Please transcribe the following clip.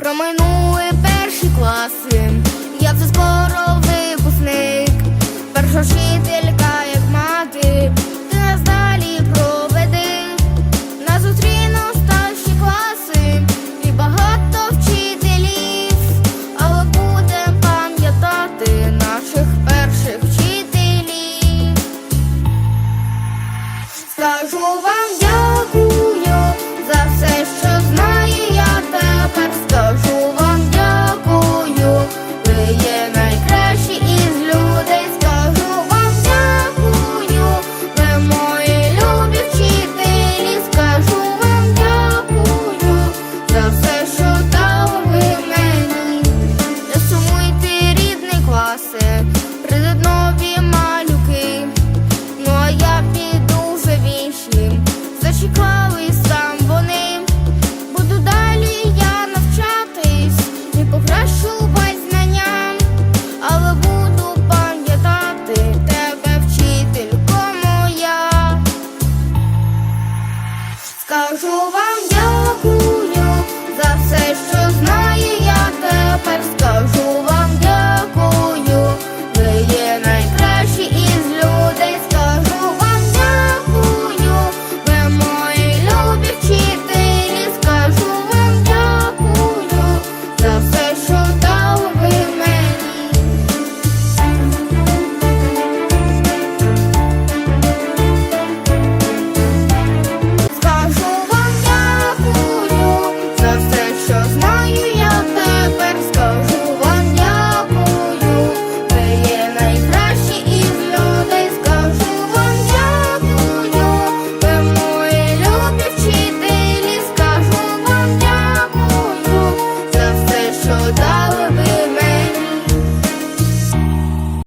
Проминули перші класи, я вже скоро випускник, перша вчителька, як мати, ти нас далі проведи, на зустріну старші класи і багато вчителів, але будем пам'ятати наших перших вчителів. Скажу вам я. Скажу вам я.